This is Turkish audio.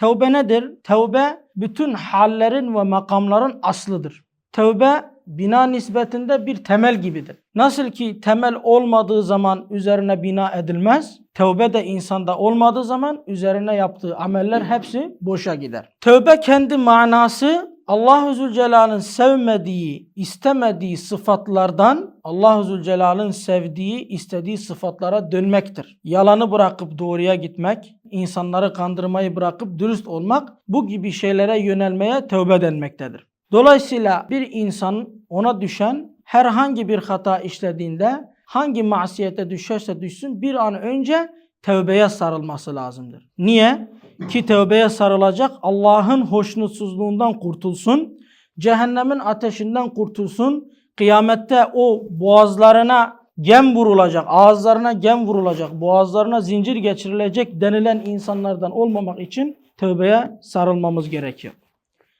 Tevbe nedir? Tevbe bütün hallerin ve makamların aslıdır. Tevbe bina nispetinde bir temel gibidir. Nasıl ki temel olmadığı zaman üzerine bina edilmez, tevbe de insanda olmadığı zaman üzerine yaptığı ameller hepsi boşa gider. Tevbe kendi manası Allah-u Zülcelal'ın sevmediği, istemediği sıfatlardan Allah-u Zülcelal'ın sevdiği, istediği sıfatlara dönmektir. Yalanı bırakıp doğruya gitmek, insanları kandırmayı bırakıp dürüst olmak bu gibi şeylere yönelmeye tövbe denmektedir. Dolayısıyla bir insan ona düşen herhangi bir hata işlediğinde hangi masiyete düşerse düşsün bir an önce tövbeye sarılması lazımdır. Niye? Ki tövbeye sarılacak Allah'ın hoşnutsuzluğundan kurtulsun, cehennemin ateşinden kurtulsun, kıyamette o boğazlarına gem vurulacak, ağızlarına gem vurulacak, boğazlarına zincir geçirilecek denilen insanlardan olmamak için tövbeye sarılmamız gerekiyor.